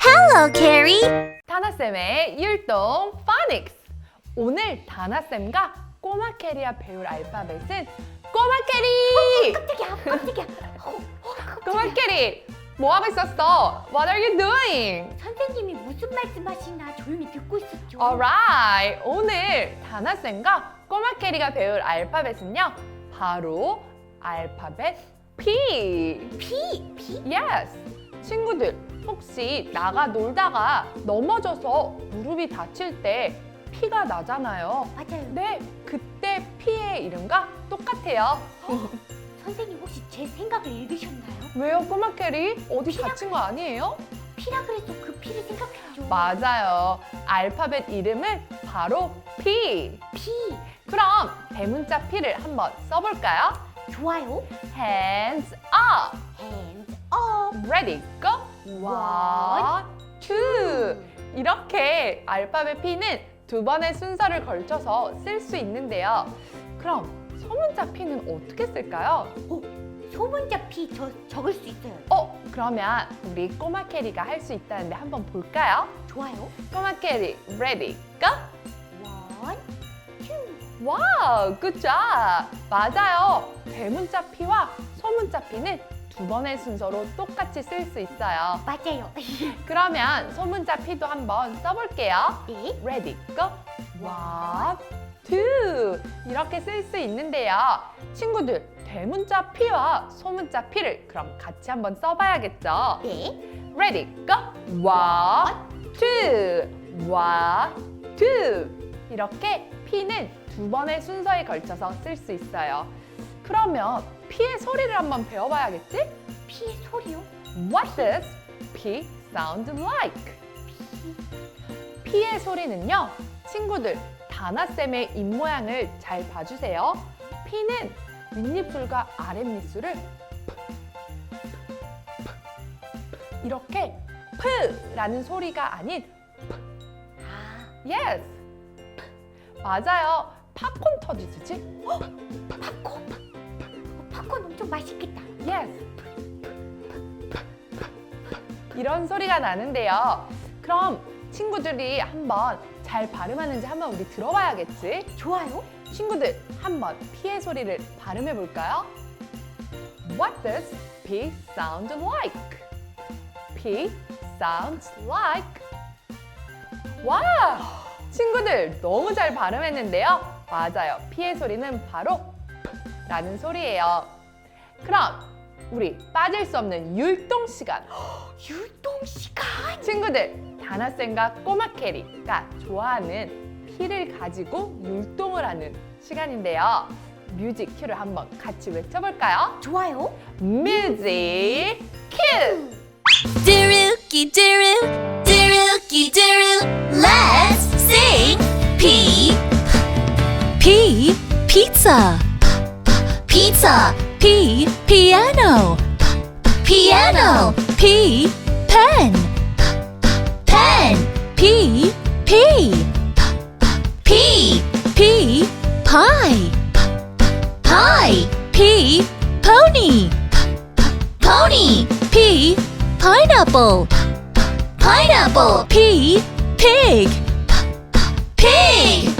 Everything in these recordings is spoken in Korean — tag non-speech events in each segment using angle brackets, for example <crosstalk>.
Hello, Carrie. 다나쌤의 율동 파닉스 오늘 다나쌤과 꼬마 캐리와 배울 알파벳은 꼬마 캐리! 깜짝이야, 깜짝이야. 어, 어, 꼬마 깜짝이야. 캐리! 뭐 하고 있었어? What are you doing? 선생님이 무슨 말씀하시나 조용히 듣고 있었죠. Alright! 오늘 다나쌤과 꼬마 캐리가 배울 알파벳은요 바로 알파벳 P! 피, 피. Yes! 친구들, 혹시 나가 놀다가 넘어져서 무릎이 다칠 때 피가 나잖아요. 맞아요. 네, 그때 피의 이름과 똑같아요. 선생님 혹시 제 생각을 읽으셨나요? 왜요, 꼬마 캐리? 어디 다친 거 아니에요? 피라 그래서 그 피를 생각했죠. 맞아요. 알파벳 이름은 바로 P. 피. 그럼 대문자 P를 한번 써볼까요? 좋아요. Hands up. Hands up. Ready, go. One, two. 이렇게 알파벳 P는 두 번의 순서를 걸쳐서 쓸 수 있는데요. 그럼 소문자 P는 어떻게 쓸까요? 오, 소문자 피저 적을 수 있어요. 어, 그러면 우리 꼬마 캐리가 할 수 있다는데 한번 볼까요? 좋아요. 꼬마 캐리, ready, go. 와우, job. 맞아요. 대문자 P와 소문자 P는 두 번의 순서로 똑같이 쓸 수 있어요. 맞아요. <laughs> 그러면 소문자 P도 한번 써볼게요. 네. Ready, go. One, two. 이렇게 쓸 수 있는데요. 친구들, 대문자 P와 소문자 P를 그럼 같이 한번 써봐야겠죠? 네. Ready, go. One, two. One, two. 이렇게 P는 두 번의 순서에 걸쳐서 쓸 수 있어요. 그러면 P의 소리를 한번 배워봐야겠지? 피의 소리요? What does P sound like? P의 소리는요, 친구들, 다나쌤의 입모양을 잘 봐주세요. P는 윗입술과 아랫입술을 이렇게 프라는 소리가 아닌 아, yes. 맞아요. 팝콘 터지듯이 팝콘. 어, 팝콘 엄청 맛있겠다. yes. 이런 소리가 나는데요. 그럼 친구들이 한번 잘 발음하는지 한번 우리 들어봐야겠지? 좋아요. 친구들 한번 P의 소리를 발음해 볼까요? What does P sound like? P sounds like. 와! 친구들 너무 잘 발음했는데요. 맞아요. P의 소리는 바로 라는 소리예요. 그럼 우리 빠질 수 없는 율동 시간. <gasps> 율동 시간. 친구들, 다나쌤과 꼬마 캐리가 좋아하는 피를 가지고 율동을 하는 시간인데요. 뮤직 큐를 한번 같이 외쳐볼까요? 좋아요. 뮤직 큐! Dookie doo, dookie doo. Let's sing P P pizza. Pizza. P piano. Piano. P pen. Pen. P P. P. P pie. Pie. P pony. Pony. P pineapple. Pineapple. P pig pig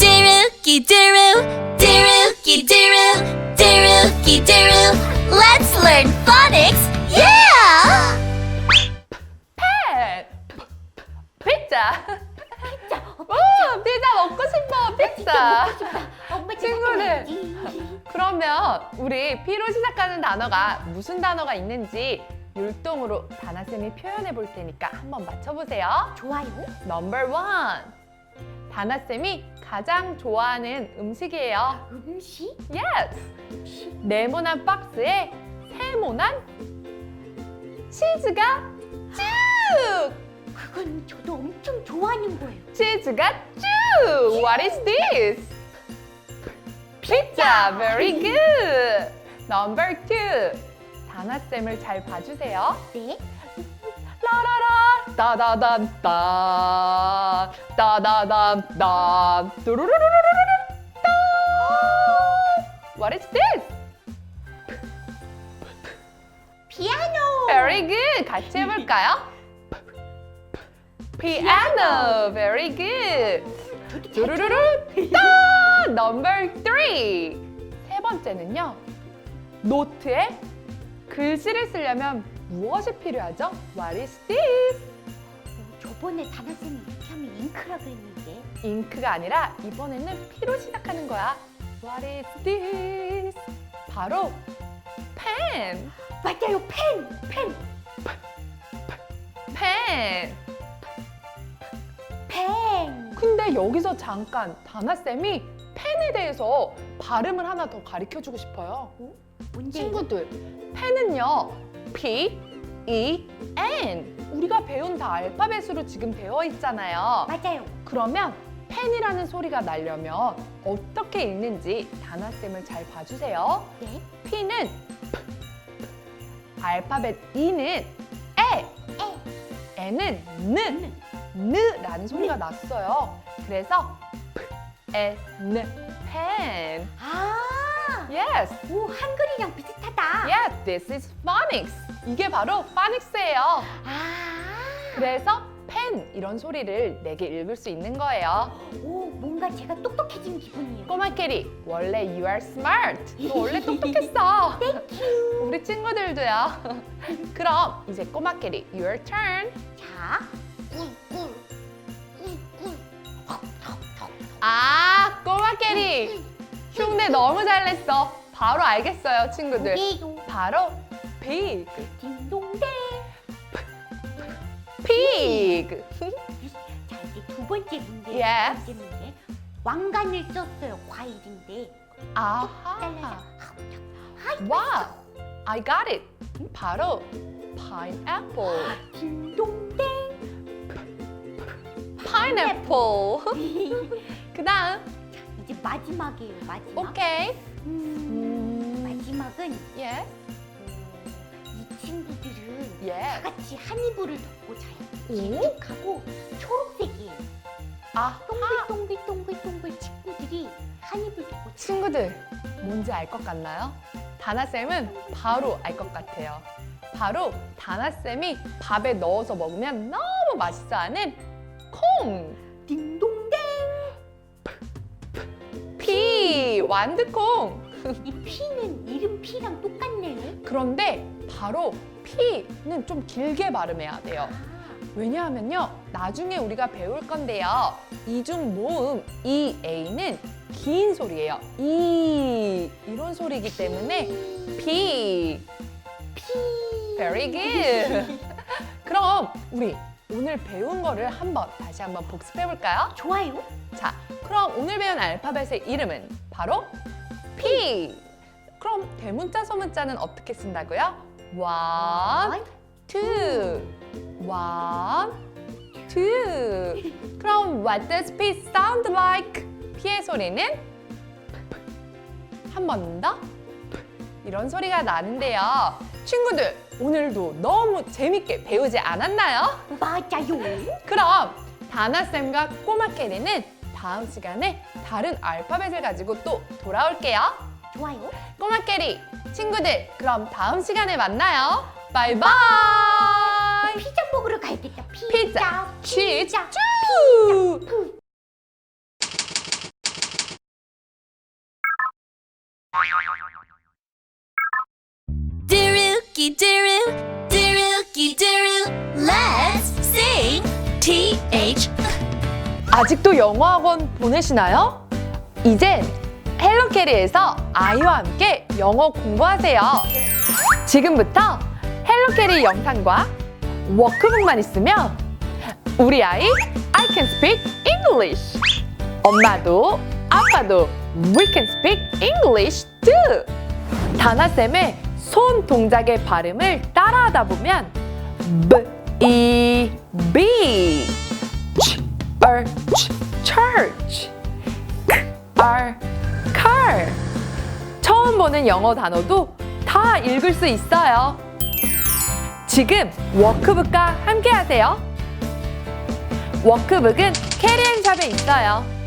Dookie doo dookie doo dookie doo Let's learn phonics yeah 팬! 피자! 어, 오! 피자 먹고 싶어! 피자! 엄마. 친구들. 그러면 우리 P로 시작하는 단어가 무슨 단어가 있는지 율동으로 다나쌤이 표현해 볼 테니까 한번 맞춰보세요. 좋아요. 넘버 원. 다나쌤이 가장 좋아하는 음식이에요. 음식? Yes. 네모난 박스에 세모난 치즈가 쭉! 그건 저도 엄청 좋아하는 거예요. 치즈가 쭉! What is this? 피자! Very good! Number two. 다나쌤을 잘 봐주세요. 네. 라라라 따다단따 따다단따 뚜루루루루루루 따 What is this? Very good. 같이 해볼까요? Piano. Very good. 뚜루루루 따! Number three. 세 번째는요. 노트에 글씨를 쓰려면 무엇이 필요하죠? What is this? 어, 저번에 다나쌤이 이렇게 하면 잉크라 그랬는데 잉크가 아니라 이번에는 P로 시작하는 거야. What is this? 바로 펜. 맞아요 펜! 펜! 펜. 펜! 근데 여기서 잠깐 다나쌤이 펜에 대해서 발음을 하나 더 가르쳐 주고 싶어요. 뭔데? 친구들, 펜은요. P, E, N. 우리가 배운 다 알파벳으로 지금 되어 있잖아요. 맞아요 그러면 펜이라는 소리가 나려면 어떻게 읽는지 다나쌤을 잘 봐주세요. 네? P는 P, 알파벳 E는 에, 에! N은 는, 느라는 소리가 났어요. 그래서 P, 에, 느, 펜. 아! Yes, 오 한글이랑 비슷하다 yes, this is phonics. 이게 바로 phonics예요. 아! 그래서 펜 이런 소리를 내게 읽을 수 있는 거예요. 오 뭔가 제가 똑똑해진 기분이에요 꼬마 캐리, 원래 you are smart. 너 원래 똑똑했어. <laughs> 우리 친구들도요. 그럼 이제 꼬마 캐리, your turn. 자 흉내 너무 잘 냈어. 바로 알겠어요, 친구들. 바로 pig, 딩동댕 pig. 자 이제 두 번째 문제 Yes. 두 번째 문제 왕관을 썼어요 과일인데 아하. 와, I got it. 바로 pineapple. 딩동댕 pineapple. <laughs> 그다음 이제 마지막이에요 마지막 오케이. 음, 음, 마지막은 yes, 어, 이 친구들은 다 yes. 같이 한 이불을 덮고 자요 오? 길쭉하고 초록색이에요 아하. 동글동글동글동글 친구들이 한 이불 덮고 자요 친구들 뭔지 알 것 같나요? 다나 쌤은 바로 알 것 같아요. 바로 다나 쌤이 밥에 넣어서 먹으면 너무 맛있어 하는 콩. 완두콩. 이 피는 이름 피랑 똑같네요 그런데 바로 피는 좀 길게 발음해야 돼요. 아, 왜냐하면요, 나중에 우리가 배울 건데요. 이중 모음 EA는 긴 소리예요. 이 이런 소리이기 때문에 피. 피 Very good. <laughs> 그럼 우리 오늘 배운 거를 한번 다시 한번 복습해 볼까요? 좋아요 자, 그럼 오늘 배운 알파벳의 이름은 바로 P. 그럼 대문자 소문자는 어떻게 쓴다고요? One, two, one, two. 그럼 what does P sound like? P의 소리는 한 번 더. 이런 소리가 나는데요. 친구들, 오늘도 너무 재밌게 배우지 않았나요? 맞아요 그럼 다나쌤과 꼬마 캐리는 다음 시간에 다른 알파벳을 가지고 또 돌아올게요. 좋아요 꼬마 캐리, 친구들, 그럼 다음 시간에 만나요. 바이바이! 피자 먹으러 가야겠다 피자 피자, 치즈, 피자 쭈! Daroo, darookie daroo. Let's sing. T H. 아직도 영어 학원 보내시나요? 이젠 헬로캐리에서 아이와 함께 영어 공부하세요. 지금부터 헬로캐리 영상과 워크북만 있으면 우리 아이 I can speak English. 엄마도 아빠도 we can speak English too. 다나쌤의 손 동작의 발음을 따라하다 보면 B, E, B ch, er, ch, church k, r, car 처음 보는 영어 단어도 다 읽을 수 있어요. 지금 워크북과 함께 하세요. 워크북은 캐리앤샵에 있어요.